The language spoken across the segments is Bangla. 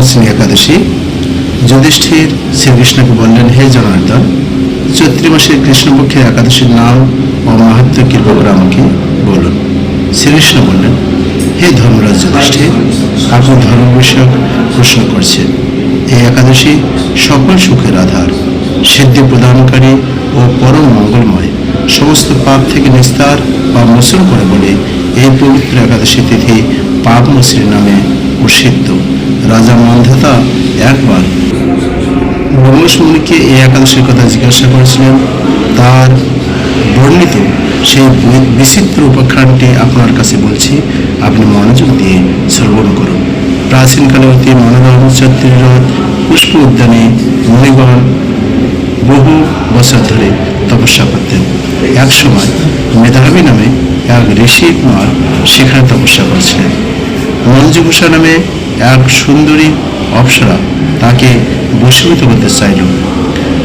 পাবনশ্রী একাদশী, যুধিষ্ঠির শ্রীকৃষ্ণকে বললেন, হে জনার্দন, চৈত্রী মাসের কৃষ্ণপক্ষের একাদশীর নাম ও মাহাত্ম কৃপা করে আমাকে? বলুন। শ্রীকৃষ্ণ বললেন, হে ধর্মরাজ যুধিষ্ঠির আপনি ধর্ম বিষয়ক প্রশ্ন করছেন এই একাদশী সকল সুখের আধার। সিদ্ধি প্রদানকারী ও পরম মঙ্গলময়, সমস্ত পাপ থেকে নিস্তার বা মোচন করে বলে এই পবিত্র একাদশী তিথি পাপ মসির নামে প্রসিদ্ধ। রাজা মন্ধাতা একবার। রমেশ মুনিকে এই একাদশীর কথা জিজ্ঞাসা করেছিলেন। তার বর্ণিত সেই বিচিত্র উপাখ্যানটি আপনার কাছে বলছি, আপনি মনোযোগ দিয়ে শ্রবণ করুন। প্রাচীনকালে অতি মনোরম চৈত্রীরথ, পুষ্প উদ্যানে মুনিগণ বহু বছর ধরে তপস্যা করতেন। এক সময় মেধাবী নামে এক ঋষি কুমার সেখানে তপস্যা করছিলেন। মঞ্জুভূষা নামে এক সুন্দরী অপসরা তাকে বশীভূত করতে চাইল।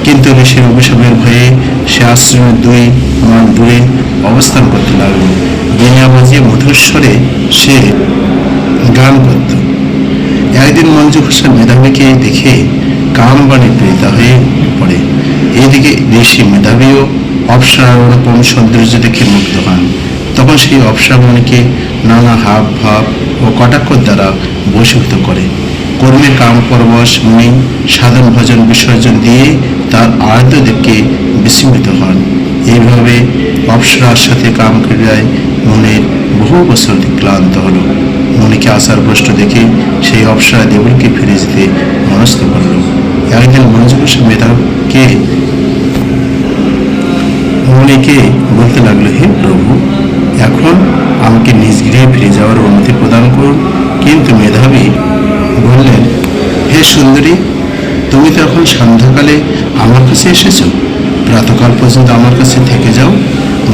কিন্তু ঋষির অভিশাপের ভয়ে সে আশ্রমের দুই মান দূরে অবস্থান করতে লাগল। বিনা বাজিয়ে মধুর স্বরে সে গান করত। একদিন মঞ্জু হোসেন মেধাবীকে দেখে কামবাণী প্রেরিত হয়ে পড়ে। এদিকে ঋষি মেধাবীও অপসরার অনুপম সৌন্দর্য দেখে মুগ্ধ হন। তখন সেই অপসরামণিকে নানা হাব ভাব ও কটাক্ষ দ্বারা বশীভূত করে। কর্মে কাম, পরবশ, মুনি, সাধন, ভজন, বিসর্জন দিয়ে তার আয়তদেবকে বিস্মৃত হন। এইভাবে অপসরার সাথে কাম ক্রীড়ায় মনের বহু বছর ক্লান্ত হলো। মনিকে আসার ভ্রষ্ট দেখে সেই অপসরা দেবলকে ফিরে যেতে মনস্থ করল। একদিন মনোযোগ মেধাকে মনিকে বলতে লাগল, হে প্রভু, এখন আমাকে নিজ গৃহে ফিরে যাওয়ার অনুমতি প্রদান করুন। কিন্তু মেধাবী বললেন, হে সুন্দরী, তুমি তো এখন সন্ধ্যাকালে আমার কাছে এসেছ। প্রাতকাল পর্যন্ত আমার কাছে থেকে যাও।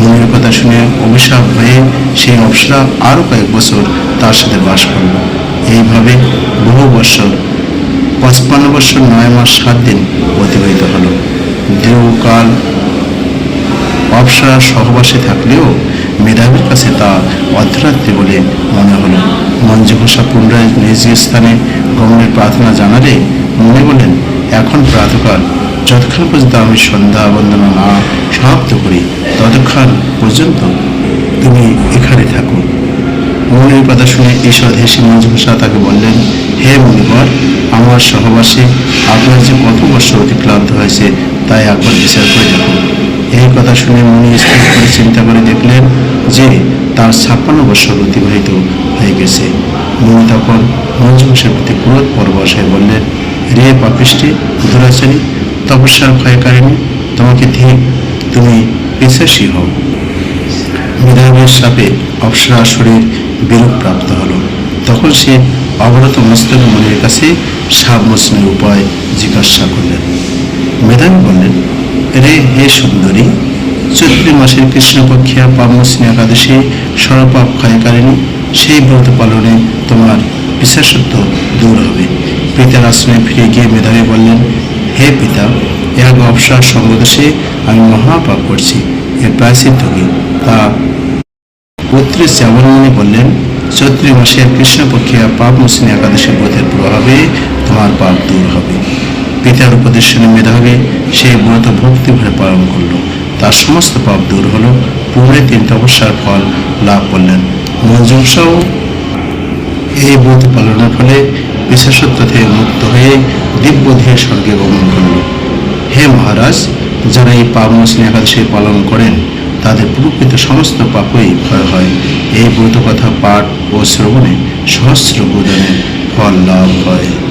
মনের কথা শুনে অভিশাপ হয়ে সেই অপসরা আরও কয়েক বছর তার সাথে বাস করল। এইভাবে বহু বছর পঁচপান্ন বছর নয় মাস সাত দিন অতিবাহিত হলো। দীর্ঘকাল অপসরা সহবাসে থাকলেও মেধাবীর কাছে তা অর্ধরাত্রি বলে মনে হলো। মঞ্জু ঘোষা পুনরায় নিজ স্থানে গমনের প্রার্থনা জানালে মনে বলেন, এখন প্রাতকাল। যতক্ষণ পর্যন্ত আমি সন্ধ্যা বন্দনা না সমাপ্ত করি, ততক্ষণ পর্যন্ত তুমি এখানে থাকো। মনের কথা শুনে ঈশ্বর হেসে মঞ্জু ঘোষা তাকে বললেন, হে মণিবর, আমার সহবাসে আপনার যে কত বছর অতিক্রান্ত হয়েছে, তাই একবার বিচার করে দেখুন। এই কথা শুনে মনি স্থির করে চিন্তা করে দেখলেন যে তার ছাপ্পান্ন বছর অতিবাহিত গেছে। মনি তখন মঞ্জু ঘোষের প্রতি ক্রোধ পরবশ বললেন রে পাপিষ্টি দুরাচারী তপস্যার ভয়কারিণী তোমাকে ঠিক তুমি বিশ্বাসী হও। মেধাবের সাপে অপসরা শরীর বিরূপ প্রাপ্ত হলো। তখন সে অবরত মস্তক মনের কাছে সাপ মোচনের উপায় জিজ্ঞাসা করলেন। মেধাবী বললেন, রে হে সুন্দরী, চৈত্রী মাসের কৃষ্ণপক্ষিয়া পাবমোসিনী একাদশী সর্বপাপ ক্ষয়কারিণী সেই ব্রত পালনে তোমার বিশ্বাসত্ব দূর হবে। পিতার আশ্রমে ফিরে গিয়ে মেধাবী বললেন, হে পিতা এক অবসর সঙ্গদোষে আমি মহাপাপ করছি। এর প্রায়শ্চিত্ত কি? তা পুত্রী শ্যাবণমণি বললেন, চৈত্রী মাসের কৃষ্ণপক্ষে পাপ মুসিনী একাদশী ব্রতের প্রভাবে তোমার পাপ দূর হবে। পিতার উপদেশ শুনে মেধাবী সেই ব্রত ভরে পালন করল। তার সমস্ত পাপ দূর হলো। পুরে তিন তপস্যার ফল লাভ করলেন। মঞ্জুসাও এই ব্রত পালনের ফলে বিশেষত্ব থেকে মুক্ত হয়ে দিব্য ধীরে স্বর্গে গমন করল। হে মহারাজ, যারা এই পাপ একাদশী পালন করেন, তাদের প্রকৃত সমস্ত পাপই ক্ষয় হয়। এই ব্রত কথা পাঠ ও শ্রবণে সহস্র বোধনের ফল লাভ হয়।